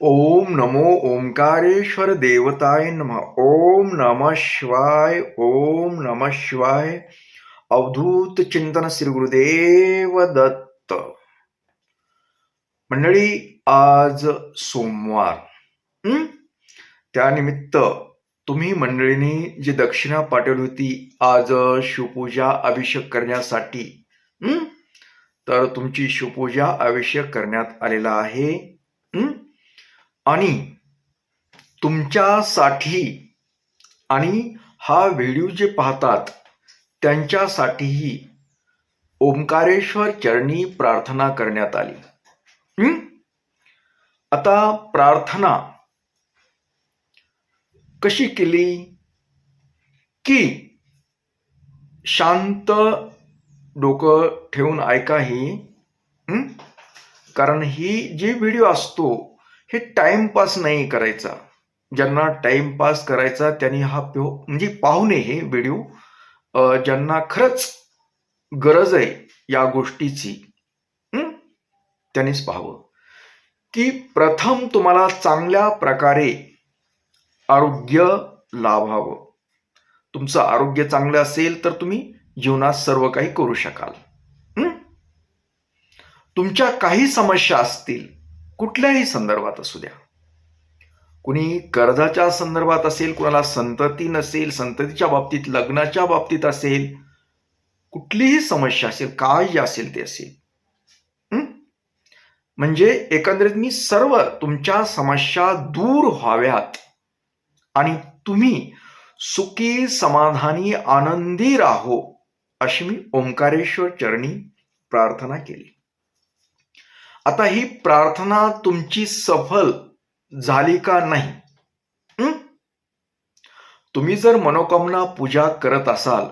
ओम नमो ओंकारेश्वर देवताय नमः। ओम नम शिवाय ओम नम शिवाय। अवधूत चिंतन श्री गुरुदेव दत्त। मंडळी आज सोमवार त्यानिमित्त तुम्ही मंडळींनी जी दक्षिणा पाठवली होती आज शिवपूजा अभिषेक करण्यासाठी तर तुमची शिवपूजा अभिषेक करण्यात आलेला आहे. आणि तुमच्यासाठी आणि हा व्हिडिओ जे पाहतात त्यांच्यासाठीही ओंकारेश्वर चरणी प्रार्थना करण्यात आली. आता प्रार्थना कशी केली की शांत डोकं ठेवून ऐका ही? कारण ही जी व्हिडिओ असतो हे टाइमपास नाही करायचा. ज्यांना टाइमपास करायचा त्यांनी हा प्यो म्हणजे पाहू नये हे व्हिडिओ ज्यांना खरंच गरज आहे या गोष्टीची त्यांनीच पाहावं. की प्रथम तुम्हाला चांगल्या प्रकारे आरोग्य लाभावं. तुमचं आरोग्य चांगलं असेल तर तुम्ही जीवनात सर्व काही करू शकाल. तुमच्या काही समस्या असतील कुठल्याही संदर्भात असू द्या. कुणी कर्जाच्या संदर्भात असेल कुणाला संतती नसेल संततीच्या बाबतीत लग्नाच्या बाबतीत असेल कुठलीही समस्या असेल काय असेल ते असेल. म्हणजे एकंदरीत मी सर्व तुमच्या समस्या दूर व्हाव्यात आणि तुम्ही सुखी समाधानी आनंदी राहो अशी मी ओंकारेश्वर चरणी प्रार्थना केली. आता ही प्रार्थना तुमची सफल झाली का नाही? तुम्ही जर मनोकामना पूजा करत असाल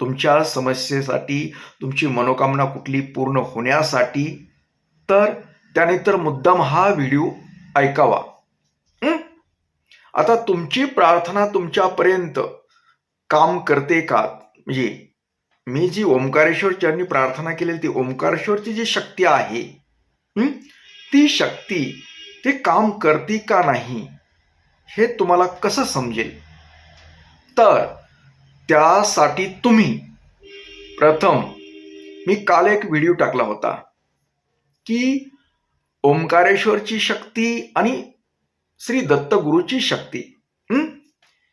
तुमच्या समस्येसाठी तुमची मनोकामना कुठली पूर्ण होण्यासाठी तर त्याने तर मुद्दाम हा व्हिडिओ ऐकावा. आता तुमची प्रार्थना तुमच्यापर्यंत काम करते का? म्हणजे मी जी ओंकारेश्वर ज्यांनी प्रार्थना केलेली ती ओंकारेश्वरची जी शक्ती आहे ती शक्ती ते काम करते का नाही हे तुम्हाला कसं समजेल? तर त्यासाठी तुम्ही प्रथम मी काल एक व्हिडिओ टाकला होता की ओंकारेश्वरची शक्ती आणि श्री दत्तगुरूची शक्ती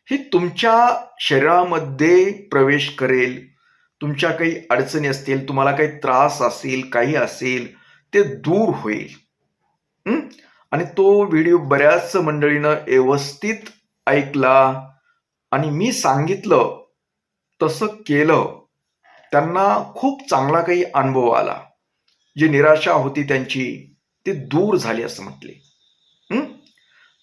ही तुमच्या शरीरामध्ये प्रवेश करेल तुमच्या काही अडचणी असतील तुम्हाला काही त्रास असेल काही असेल ते दूर होईल. आणि तो व्हिडिओ बऱ्याच मंडळीनं व्यवस्थित ऐकला आणि मी सांगितलं तसं केलं. त्यांना खूप चांगला काही अनुभव आला. जी निराशा होती त्यांची ती दूर झाली असं म्हटले.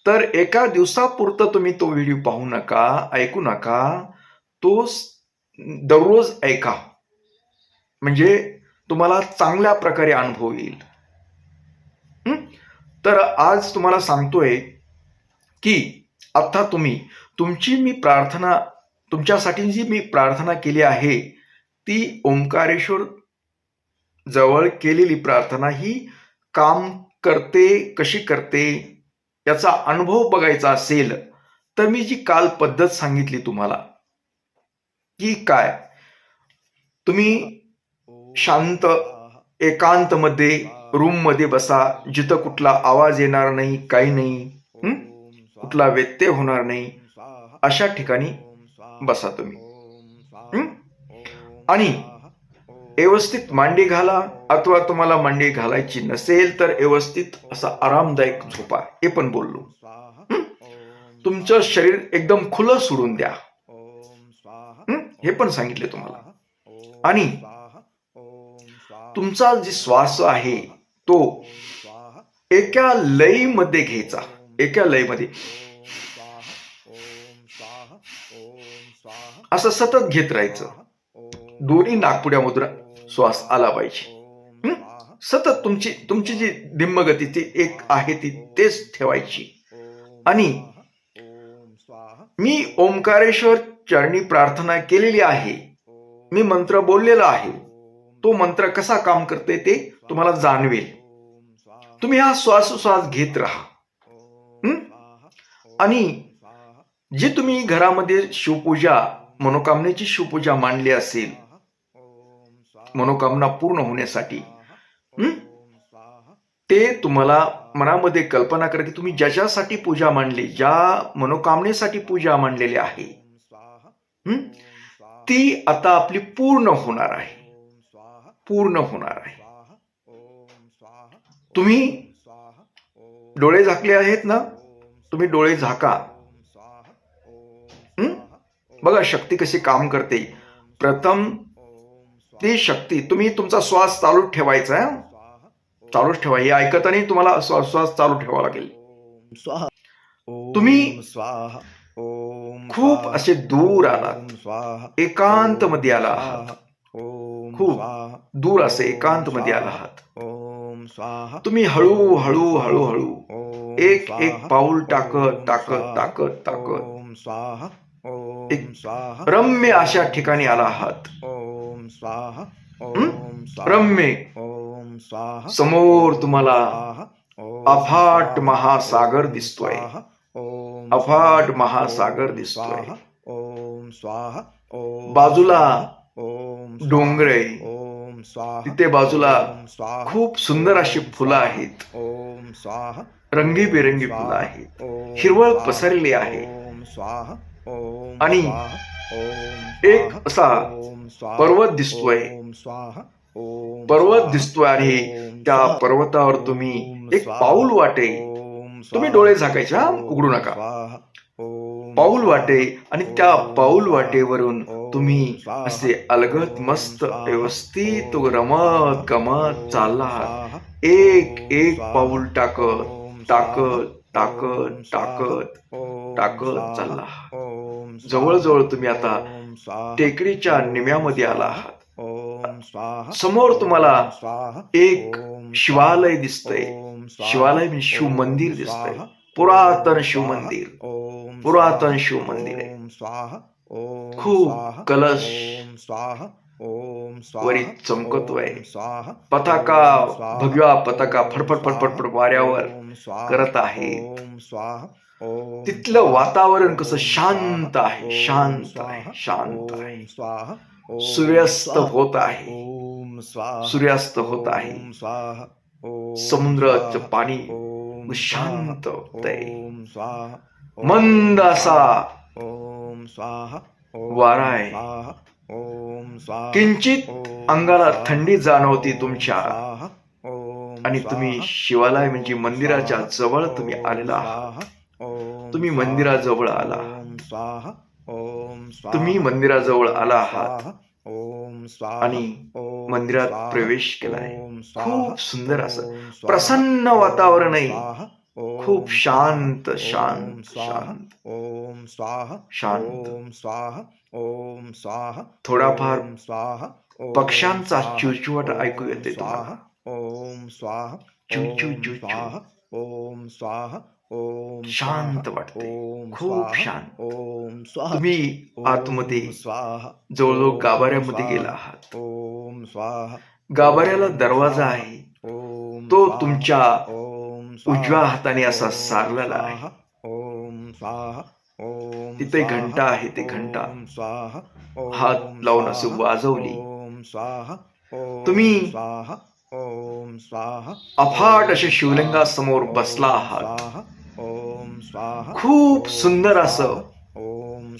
तर एका दिवसापुरतं तुम्ही तो व्हिडिओ पाहू नका ऐकू नका. तो दररोज ऐका. म्हणजे तुम्हाला चांगल्या प्रकारे अनुभव येईल. तर आज तुम्हाला सांगतोय की आता तुम्ही तुमची मी प्रार्थना तुमच्यासाठी जी मी प्रार्थना केली आहे ती ओंकारेश्वर जवळ केलेली प्रार्थना ही काम करते कशी करते याचा अनुभव बघायचा असेल तर मी जी काल पद्धत सांगितली तुम्हाला की काय? तुम्ही शांत एकांत मध्ये रूममध्ये बसा जिथं कुठला आवाज येणार नाही काही नाही कुठला व्यत्यय होणार नाही अशा ठिकाणी बसा तुम्ही. आणि व्यवस्थित मांडी घाला अथवा तुम्हाला मांडी घालायची नसेल तर व्यवस्थित असा आरामदायक झोपा हे पण बोललो. तुमचं शरीर एकदम खुलं सोडून द्या. हे पण सांगितले तुम्हाला. आणि तुमचा जे श्वास आहे तो एका लयीमध्ये घ्यायचा. एका लयीमध्ये. असं सतत घेत राहायचं. दोन्ही नागपुड्यामधून श्वास आला पाहिजे. सतत तुमची तुमची जी दिम्मगती ती एक आहे ती तेच ठेवायची. आणि मी ओंकारेश्वर चरणी प्रार्थना केलेली आहे. मी मंत्र बोललेला आहे. तो मंत्र कसा काम करते ते तुम्हाला जाणवेल. तुम्ही हा श्वासोश्वास घेत राहा. आणि जे तुम्ही घरामध्ये शिवपूजा मनोकामनेची शिवपूजा मांडली असेल मनोकामना पूर्ण होण्यासाठी ते तुम्हाला मनामध्ये कल्पना करा की तुम्ही ज्याच्यासाठी पूजा मांडली ज्या मनोकामनेसाठी पूजा मांडलेली आहे ती आता आपली पूर्ण होणार आहे. पूर्ण होणार आहे. तुम्ही डोळे झाकले आहेत ना? तुम्ही डोळे झाका. बघा शक्ती कशी काम करते. प्रथम ती शक्ती तुम्ही तुमचा श्वास चालू ठेवायचा आहे चालूच ठेवा. हे ऐकताना तुम्हाला श्वास चालू ठेवावा लागेल. स्वाहा तुम्ही खूप असे दूर आलात. स्वाहा एकांत मध्ये आला आहात. खूप दूर असे एकांत मध्ये आला आहात ओम स्वाहा तुम्ही हळू हळू हळू हळू ओम एक एक पाऊल टाकत टाकत टाकत टाकत ओम स्वाहा ओम एक स्वाहा रम्य अशा ठिकाणी आला आहात ओम स्वाहा? ओम स्वाहा रम्य ओम स्वाहा समोर तुम्हाला अफाट महासागर दिसतोय. अफाट महासागर ओम दिसतोय. बाजूला ओम डोंगरे. ओम स्वाहा तिथे बाजूला खूप सुंदर अशी फुलं आहेत. ओम स्वाहा रंगीबेरंगी फुलं आहेत. हिरवळ स्वाहा, पसरलेली आहे. ओम स्वाहा ओम आणि एक असा पर्वत दिसतोय. ओम स्वाहा ओम पर्वत दिसतोय आणि त्या पर्वतावर तुम्ही एक पाऊल वाटे. तुम्ही डोळे झाकायचे ओम उघडू नका पाऊल वाटे आणि त्या पाऊल वाटेवरून तुम्ही असे अलगत मस्त व्यवस्थित रमत गमत चालला आहात एक एक पाऊल टाकत टाकत टाकत टाकत टाकत चालला आहात. जवळजवळ तुम्ही आता टेकडीच्या निम्यामध्ये आला आहात समोर तुम्हाला एक शिवालय दिसतंय. शिवालय म्हणजे शिव मंदिर दिसतंय. पुरातन शिव मंदिर. पुरातन शिव मंदिर आहे. खूप कलश ओम स्वाहा, ओम स्वाहा, वरी चमकतोय. पताका भगव्या पताका फडफड फडफड फडफड वाऱ्यावर करत आहे. तिथलं वातावरण कसं शांत आहे शांत आहे शांत आहे. सूर्यास्त होत आहे. ओम स्वाहा, सूर्यास्त होत आहे. समुद्राचं पाणी ओम शांत ओम मंद असा ओम स्वाहा ओम. स्वाहा, ओम स्वाहा, किंचित अंगाला थंडी जाणवती तुमच्या. आणि तुम्ही शिवालय म्हणजे मंदिराच्या जवळ तुम्ही आलेला आहात. तुम्ही मंदिराजवळ आला तुम्ही मंदिराजवळ आला आहात. आणि मंदिरात प्रवेश केलाय. खूप सुंदर असं प्रसन्न वातावरण आहे खूप शांत शांत शांत ओम स्वाहा शांत. ओम स्वाहा ओम स्वाहा थोडाफार स्वाहा पक्ष्यांचा चिवचिवाट ओम ऐकू येते स्वाहा, ओम स्वाहा चिव, चिव, ओम चिव, चिव. स्वाहा ओम स्वाहा ओम शांत वाटते. ओम खूप शांत. ओम स्वाहा. तुम्ही ओम आतमध्ये स्वाहा जवळजवळ गाभाऱ्यामध्ये गेला आहात. ओम स्वाहा गाभाऱ्याला दरवाजा आहे. ओम तो तुमच्या उजव्या हाताने असा सारलेला आहे ओम स्वाहा ओम तिथे घंटा आहे ते घंटा स्वाहा, हात लावून असे वाजवली ओम स्वाहा, तुम्ही स्वाहा, ओम स्वाहा, अफाट अशा शिवलिंगासमोर बसला आहात स्वाहा, ओम स्वाहा, खूप सुंदर असं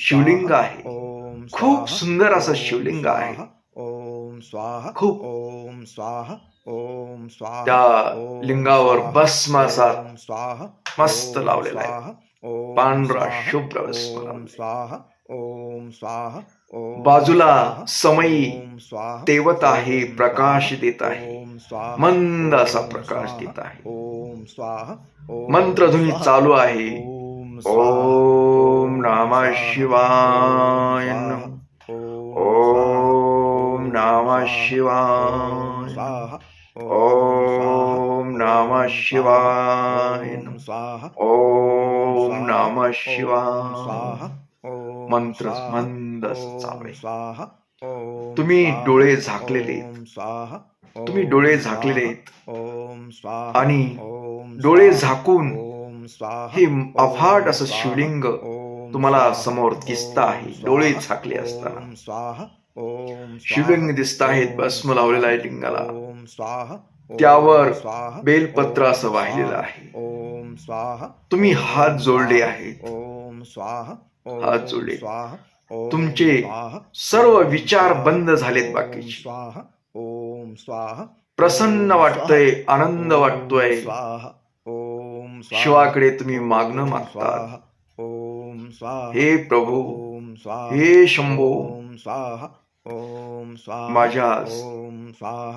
शिवलिंग आहे. ओम खूप सुंदर असं शिवलिंग आहे. स्वाहा, ओम स्वाहा खूप. ओम स्वाहा ओम स्वाहा त्या लिंगावर स्वाहा, भस्म असा ओम स्वाहा मस्त लावलेला आहे. पांढरा शुभ्र. स्वाहा ओम स्वाहा बाजूला समयी तेवत आहे प्रकाश देत आहे ओम स्वाहा, मंद असा प्रकाश देत आहे ओम स्वाहा ओम मंत्रध्वनी चालू आहे ओम नमः शिवाय नम शिवाय। ॐ नम शिवाय। ॐ नम शिवाय। मंत्र मंद तुम्ही डोळे झाकलेले तुम्ही डोळे झाकलेले आणि डोळे झाकून हे अफाट असं शिवलिंग तुम्हाला समोर दिसत आहे. डोळे झाकले असताना. शिवलिंग दिसत आहेत भस्म लावलेला आहे लिंगाला. त्यावर बेलपत्र असं वाहिलेलं आहे. ओम स्वाहा तुम्ही हात जोडले आहेत. हात जोडले. तुमचे सर्व विचार बंद झालेत बाकी ओम स्वाहा प्रसन्न वाटतय आनंद वाटतोय. ओम शिवाकडे तुम्ही मागणं मागता हे प्रभू हे शंभो. ओम माझ्या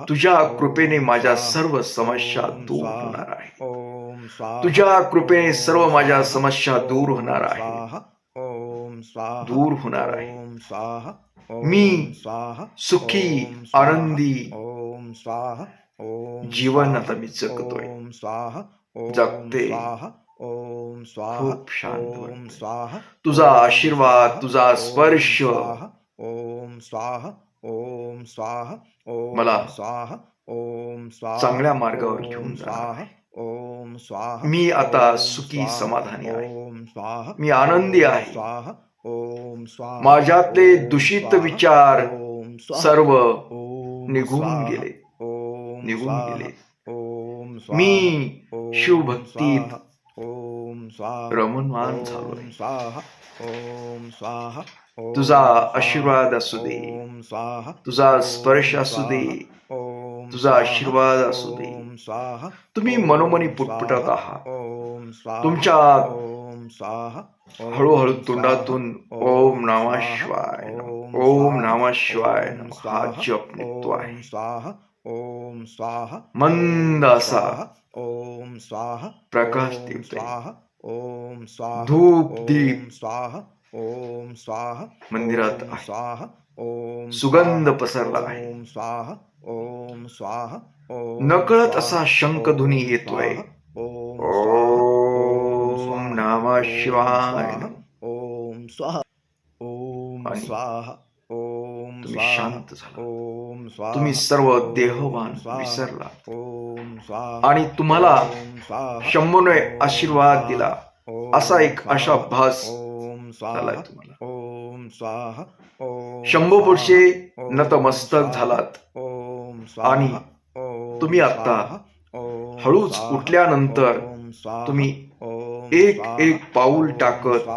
तुझ्या कृपेने माझ्या सर्व समस्या दूर होणार आहे तुझ्या कृपेने सर्व माझ्या समस्या दूर होणार आहे दूर होणार आहे मी सुखी आनंदी जीवन आता मी जगतोय जगते खूप शांत तुझा आशीर्वाद तुझा स्पर्श ओम स्वाहा ओम स्वाहा ओम मला स्वाहा ओम स्वाहा चांगल्या मार्गावर घेऊन स्वाहा ओम स्वाहा मी आता सुखी. समाधानी आहे ओम स्वाहा मी आनंदी आहे स्वाहा ओम स्वाहा माझ्यातले दूषित विचार सर्व निघून गेले ओम निघून गेले ओम स्वाहा. मी शिवभक्तीत ओम स्वाहा रमणमान झालोय स्वाहा ओम स्वाहा तुझा आशीर्वाद असू दे तुझा स्पर्श असू दे तुझा आशीर्वाद असू दे तुम्ही मनोमनी पुटपुटत आहात तुमच्या हळूहळू तोंडातून ओम नामा शिवाय ओम नामा शिवाय हा जप निघतो आहे ओम स्वाहा मंद असा ओम स्वाहा प्रकाश स्वाहा ओम स्वाहा धूप दीप स्वाहा ओम स्वाहा मंदिरात. स्वाहा ओम सुगंध. पसरला आहे. ओम स्वाहा ओम स्वाहा ओम नकळत. असा शंखध्वनी येतोय. ओम. नामा शिवाय स्वाहा. ओम स्वाहा ओम स्वाहा ओम शांत ओम स्वाहा तुम्ही सर्व देहवान. विसरला ओम स्वाहा आणि तुम्हाला ओम आशीर्वाद. दिला असा एक. अशा भास स्वाहा ओम स्वाहा शंभू पुरुषे नतमस्तक झालात. आणि तुम्ही आता हळूच उठल्यानंतर तुम्ही एक एक पाऊल टाकत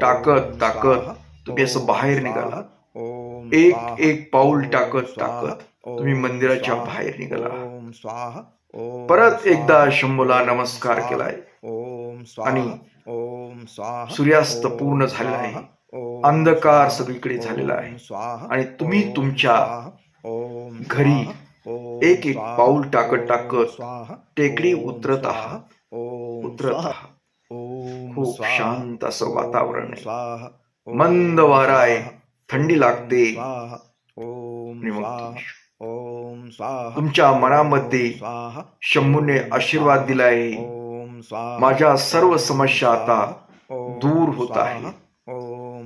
टाकत टाकत तुम्ही असं बाहेर निघाला. एक एक पाऊल टाकत टाकत तुम्ही मंदिराच्या बाहेर निघाला. परत एकदा शंभूला नमस्कार केलाय. आणि सूर्यास्त पूर्ण झालेला आहे. अंधकार सगळीकडे झालेला आहे. आणि तुम्ही तुमच्या घरी एक एक पाऊल टाकत टाकत टेकडी उतरत आहात. उतरत आहात. खूप शांत असं वातावरण आहे. मंद वारा आहे. थंडी लागते. तुमच्या मनामध्ये शंभूने आशीर्वाद दिला आहे माझ्या सर्व समस्या समस्याता दूर होत आहे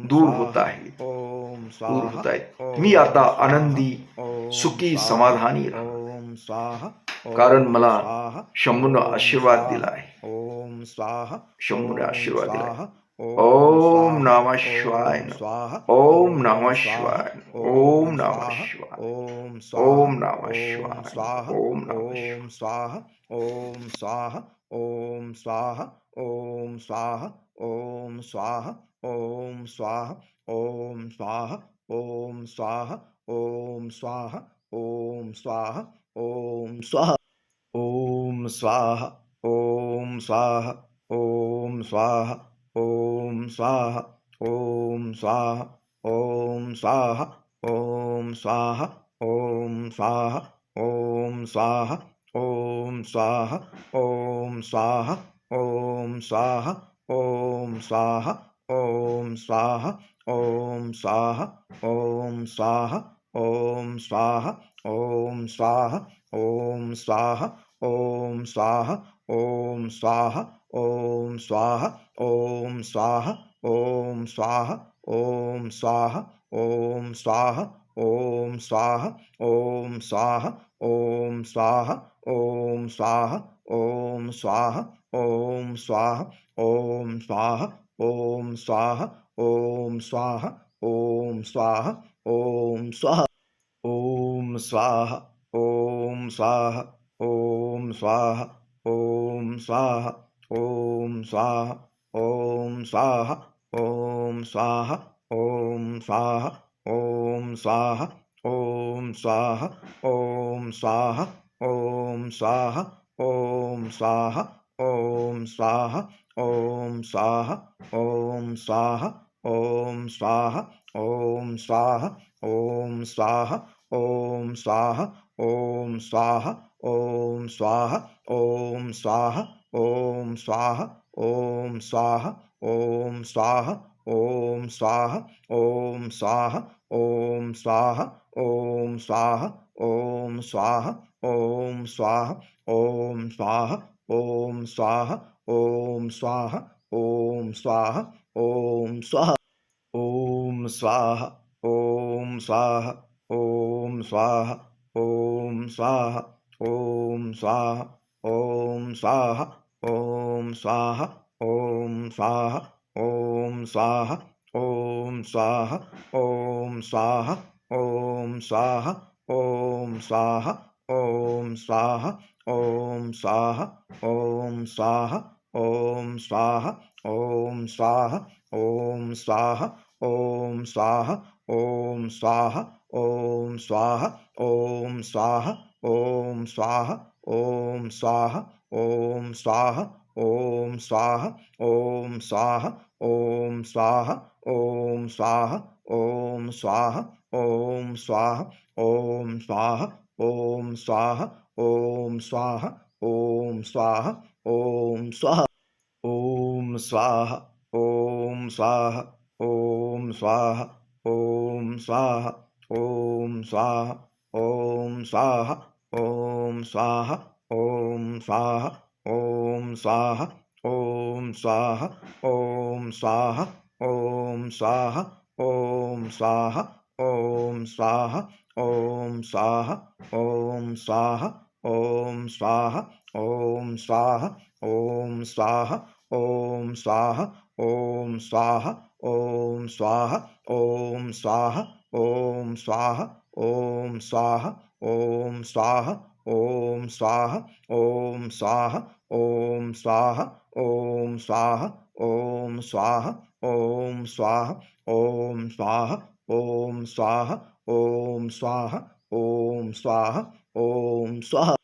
दूर होत आहे दूर होत आहे मी आता आनंदी सुखी समाधानी कारण मला शंभूने आशीर्वाद दिला आहे। शंभूने आशीर्वाद दिला ओम नमः शिवाय ओम नमः शिवाय ओम नमः शिवाय ओम ओम नमः शिवाय ओम नमः स्वाहा ओम स्वाहा ओम स्वाहा. ओम स्वाहा. ओम स्वाहा. ओम स्वाहा. ओम स्वाहा. ओम स्वाहा. ओम स्वाहा. ओम स्वाहा. ओम स्वाहा. ओम स्वाहा. ओम स्वाहा. ओम स्वाहा. ओम स्वाहा. ओम स्वाहा. ओम स्वाहा. ओम स्वाहा. ओम स्वाहा. ओम स्वाहा. ॐ स्वाहा ॐ स्वाहा ॐ स्वाहा ॐ स्वाहा ॐ स्वाहा ॐ स्वाहा ॐ स्वाहा ॐ स्वाहा ॐ स्वाहा ॐ स्वाहा ॐ स्वाहा ॐ स्वाहा ॐ स्वाहा ॐ स्वाहा ॐ स्वाहा ॐ स्वाहा ॐ स्वाहा ओम स्वाहा. ओम स्वाहा. ओम स्वाहा. ओम स्वाहा. ओम स्वाहा. ओम स्वाहा. ओम स्वाहा. ओम स्वाहा ओम स्वाहा ओम स्वाहा ओम स्वाहा ओम स्वाहा ओम स्वाहा ओम स्वाहा ओम स्वाहा ओम स्वाहा ओम स्वाहा ओम स्वाहा ओम स्वाहा ॐ स्वाहा ॐ स्वाहा ॐ स्वाहा ॐ स्वाहा ॐ स्वाहा ॐ स्वाहा ॐ स्वाहा ॐ स्वाहा ॐ स्वाहा ॐ स्वाहा ॐ स्वाहा ॐ स्वाहा ॐ स्वाहा ॐ स्वाहा ॐ स्वाहा ॐ स्वाहा ॐ स्वाहा ॐ स्वाहा ओम स्वाहा ओम स्वाहा ओम स्वाहा ओम स्वाहा ओम स्वाहा ओम स्वाहा ओम स्वाहा ओम स्वाहा ओम स्वाहा ओम स्वाहा ओम स्वाहा ओम स्वाहा ओम स्वाहा ओम स्वाहा ओम स्वाहा ओम स्वाहा ओम स्वाहा ओम स्वाहा ओम स्वाहा ॐ स्वाहा ॐ स्वाहा ॐ स्वाहा ॐ स्वाहा ॐ स्वाहा ॐ स्वाहा ॐ स्वाहा ॐ स्वाहा ॐ स्वाहा ॐ स्वाहा ॐ स्वाहा ॐ स्वाहा ॐ स्वाहा ॐ स्वाहा ॐ स्वाहा ॐ स्वाहा ॐ स्वाहा ॐ स्वाहा ओम स्वाह ओम स्वाह ओम स्वाह ओम स्वाह ओम स्वाह ओम स्वाह ओम स्वाह ओम स्वाह ओम स्वाह ओम स्वाह ओम स्वाह ओम स्वाह ओम स्वाह ओम स्वाह ओम स्वाह ओम स्वाह ओम स्वाह ओम स्वाह ओम स्वाह ॐ स्वाहा ॐ स्वाहा ॐ स्वाहा ॐ स्वाहा ॐ स्वाहा ॐ स्वाहा ॐ स्वाहा ॐ स्वाहा ॐ स्वाहा ॐ स्वाहा ॐ स्वाहा ॐ स्वाहा ॐ स्वाहा ॐ स्वाहा ॐ स्वाहा ॐ स्वाहा ॐ स्वाहा ॐ स्वाहा ओम स्वाहा ओम स्वाहा ओम स्वाहा ओम स्वाहा ओम स्वाहा ओम स्वाहा ओम स्वाहा ओम स्वाहा ओम स्वाहा ओम स्वाहा ओम स्वाहा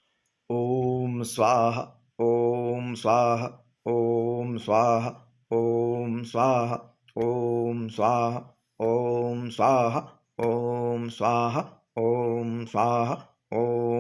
ओम स्वाहा ओम स्वाहा ओम स्वाहा ओम स्वाहा ओम स्वाहा ओम स्वाहा ओम स्वाहा ओम स्वाहा ओम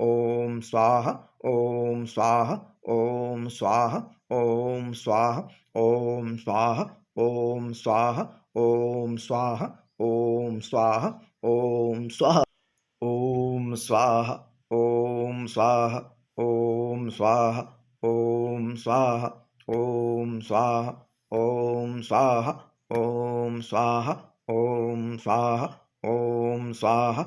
ओम स्वाहा ओम स्वाहा ओम स्वाहा ओम स्वाहा ओम स्वाहा ओम स्वाहा ओम स्वाहा ओम स्वाहा ओम स्वाहा ओम स्वाहा ओम स्वाहा ओम स्वाहा ओम स्वाहा ओम स्वाहा ओम स्वाहा ओम स्वाहा ओम स्वाहा ओम स्वाहा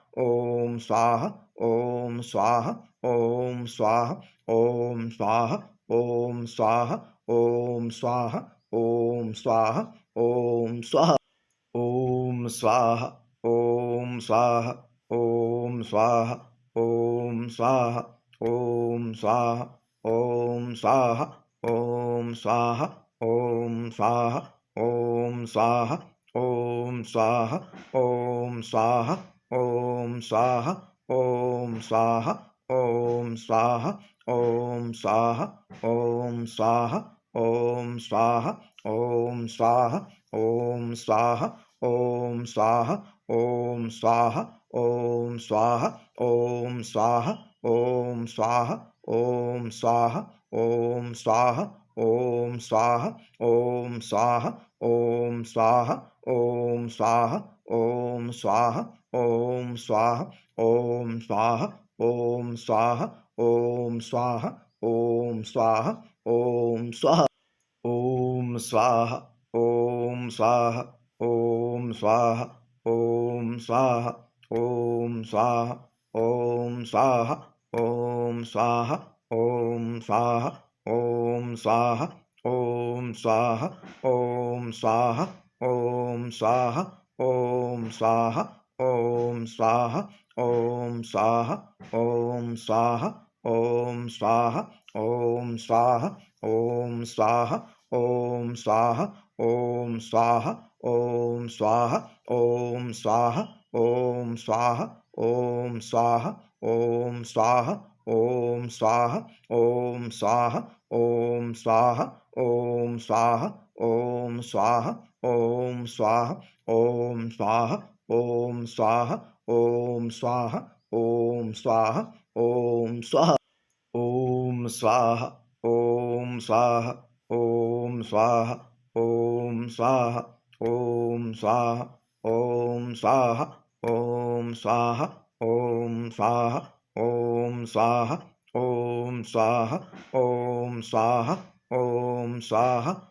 ओम स्वाहा ओम स्वाहा ओम स्वाहा ओम स्वाहा ओम स्वाहा ओम स्वाहा ओम स्वाहा ओम स्वाहा ओम स्वाहा ओम स्वाहा ओम स्वाहा ओम स्वाहा ओम स्वाहा ओम स्वाहा ओम स्वाहा ओम स्वाहा ओम स्वाहा ओम स्वाहा ओम स्वाहा ओम स्वाहा ओम स्वाहा ओम स्वाहा ओम स्वाहा ओम स्वाहा ओम स्वाहा ओम स्वाहा ओम स्वाहा ओम स्वाहा ओम स्वाहा ओम स्वाहा ओम स्वाहा ओम स्वाहा ओम स्वाहा ओम स्वाहा ओम स्वाहा ओम स्वाहा ओम स्वाहा ओम स्वाहा ओम स्वाहा ओम स्वाहा ओम स्वाहा ओम स्वाहा ओम स्वाहा ओम स्वाहा ओम स्वाहा ओम स्वाहा ओम स्वाहा ओम स्वाहा ओम स्वाहा ओम स्वाहा ओम स्वाहा ओम स्वाहा ओम स्वाहा ओम स्वाहा ओम स्वाहा ओम स्वाहा ओम स्वाहा ओम स्वाहा ओम स्वाहा ओम स्वाहा ओम स्वाहा ओम स्वाहा ओम स्वाहा ओम स्वाहा ओम स्वाहा ओम स्वाहा ओम स्वाहा ओम स्वाहा ओम स्वाहा ओम स्वाहा ओम स्वाहा ओम स्वाहा ओम स्वाहा ओम स्वाहा ओम स्वाहा ओम स्वाहा ओम स्वाहा ओम स्वाहा ओम स्वाहा ओम स्वाहा ओम स्वाहा ओम स्वाहा ओम स्वाहा ओम स्वाहा ओम स्वाहा ओम स्वाहा ओम स्वाहा ओम स्वाहा ओम स्वाहा ओम स्वाहा ओम स्वाहा ओम स्वाहा ओम स्वाहा ओम स्वाहा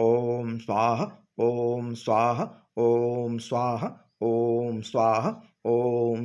ओम स्वाह ओम स्वाह ओम स्वाह ओम स्वाह ओम